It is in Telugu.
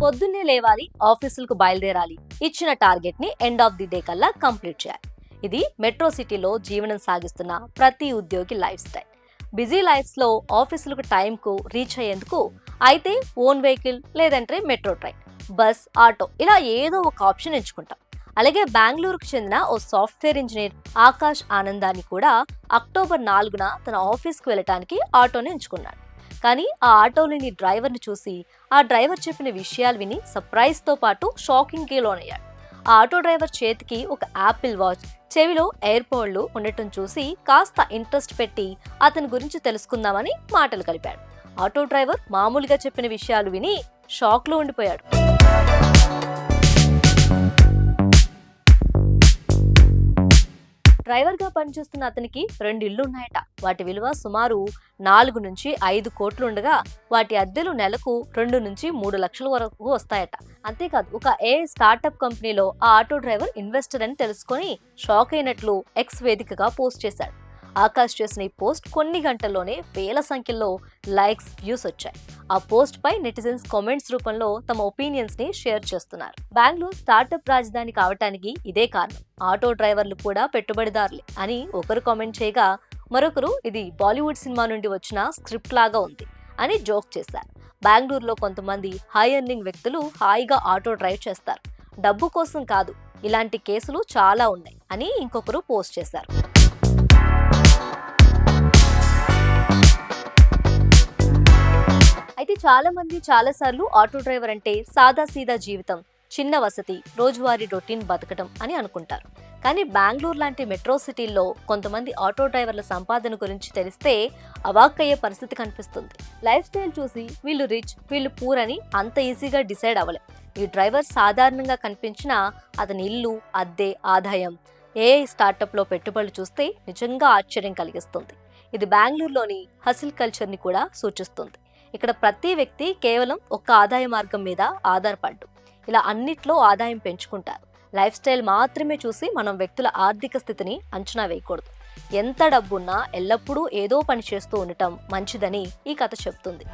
పొద్దున్నే లేవాలి ఆఫీసులకు బయలుదేరాలి. ఇచ్చిన టార్గెట్ని ఎండ్ ఆఫ్ ది డే కల్లా కంప్లీట్ చేయాలి. ఇది మెట్రో సిటీలో జీవనం సాగిస్తున్న ప్రతి ఉద్యోగి లైఫ్ స్టైల్. బిజీ లైఫ్స్లో ఆఫీసులకు టైంకు రీచ్ అయ్యేందుకు అయితే ఓన్ వెహికల్ లేదంటే మెట్రో ట్రైన్ బస్ ఆటో ఇలా ఏదో ఒక ఆప్షన్ ఎంచుకుంటాం. అలాగే బెంగళూరుకు చెందిన ఓ సాఫ్ట్వేర్ ఇంజనీర్ ఆకాష్ ఆనందాన్ని కూడా అక్టోబర్ నాలుగున తన ఆఫీస్కు వెళ్ళటానికి ఆటోని ఎంచుకున్నాడు. కానీ ఆ ఆటోలోని డ్రైవర్ని చూసి ఆ డ్రైవర్ చెప్పిన విషయాలు విని సర్ప్రైజ్తో పాటు షాకింగ్కి లోనయ్యాడు. ఆ ఆటో డ్రైవర్ చేతికి ఒక యాపిల్ వాచ్ చెవిలో ఎయిర్పోర్డ్లు ఉండటం చూసి కాస్త ఇంట్రెస్ట్ పెట్టి అతని గురించి తెలుసుకుందామని మాటలు కలిపాడు. ఆటో డ్రైవర్ మామూలుగా చెప్పిన విషయాలు విని షాక్లో ఉండిపోయాడు. డ్రైవర్గా పనిచేస్తున్న అతనికి రెండు ఇళ్ళు ఉన్నాయట వాటి విలువ సుమారు నాలుగు నుంచి ఐదు కోట్లుండగా వాటి అద్దెలు నెలకు రెండు నుంచి మూడు లక్షల వరకు వస్తాయట. అంతేకాదు ఒక ఏ స్టార్టప్ కంపెనీలో ఆ ఆటో డ్రైవర్ ఇన్వెస్టర్ అని తెలుసుకొని షాక్ అయినట్లు ఎక్స్ వేదికగా పోస్ట్ చేశాడు. ఆకాష్ చేసిన ఈ పోస్ట్ కొన్ని గంటల్లోనే వేల సంఖ్యలో లైక్స్ వ్యూస్ వచ్చాయి. ఆ పోస్ట్ పై నెటిజన్స్ కామెంట్స్ రూపంలో తమ ఒపీనియన్స్ని షేర్ చేస్తున్నారు. బెంగళూరు స్టార్టప్ రాజధాని కావటానికి ఇదే కారణం. ఆటో డ్రైవర్లు కూడా పెట్టుబడిదారులే అని ఒకరు కామెంట్ చేయగా మరొకరు ఇది బాలీవుడ్ సినిమా నుండి వచ్చిన స్క్రిప్ట్ లాగా ఉంది అని జోక్ చేశారు. బెంగళూరులో కొంతమంది హై ఎర్నింగ్ వ్యక్తులు హాయిగా ఆటో డ్రైవ్ చేస్తారు. డబ్బు కోసం కాదు ఇలాంటి కేసులు చాలా ఉన్నాయి అని ఇంకొకరు పోస్ట్ చేశారు. చాలా మంది చాలా సార్లు ఆటో డ్రైవర్ అంటే సాదా సీదా జీవితం చిన్న వసతి రోజువారీ రొటీన్ బతకడం అని అనుకుంటారు. కానీ బెంగళూరు లాంటి మెట్రో సిటీల్లో కొంతమంది ఆటో డ్రైవర్ల సంపాదన గురించి తెలిస్తే అవాక్కయ్యే పరిస్థితి కనిపిస్తుంది. లైఫ్ స్టైల్ చూసి వీళ్ళు రిచ్ వీళ్ళు పూర్ అని అంత ఈజీగా డిసైడ్ అవ్వలేం. ఈ డ్రైవర్ సాధారణంగా కనిపించిన అతని ఇల్లు అద్దె ఆదాయం ఏ స్టార్టప్లో పెట్టుబడులు చూస్తే నిజంగా ఆశ్చర్యం కలిగిస్తుంది. ఇది బెంగళూరులోని హసిల్ కల్చర్ని కూడా సూచిస్తుంది. ఇక్కడ ప్రతి వ్యక్తి కేవలం ఒక్క ఆదాయ మార్గం మీద ఆధారపడ్డు. ఇలా అన్నిట్లో ఆదాయం పెంచుకుంటారు. లైఫ్ స్టైల్ మాత్రమే చూసి మనం వ్యక్తుల ఆర్థిక స్థితిని అంచనా వేయకూడదు. ఎంత డబ్బున్నా ఎల్లప్పుడూ ఏదో పని చేస్తూ ఉండటం మంచిదని ఈ కథ చెప్తుంది.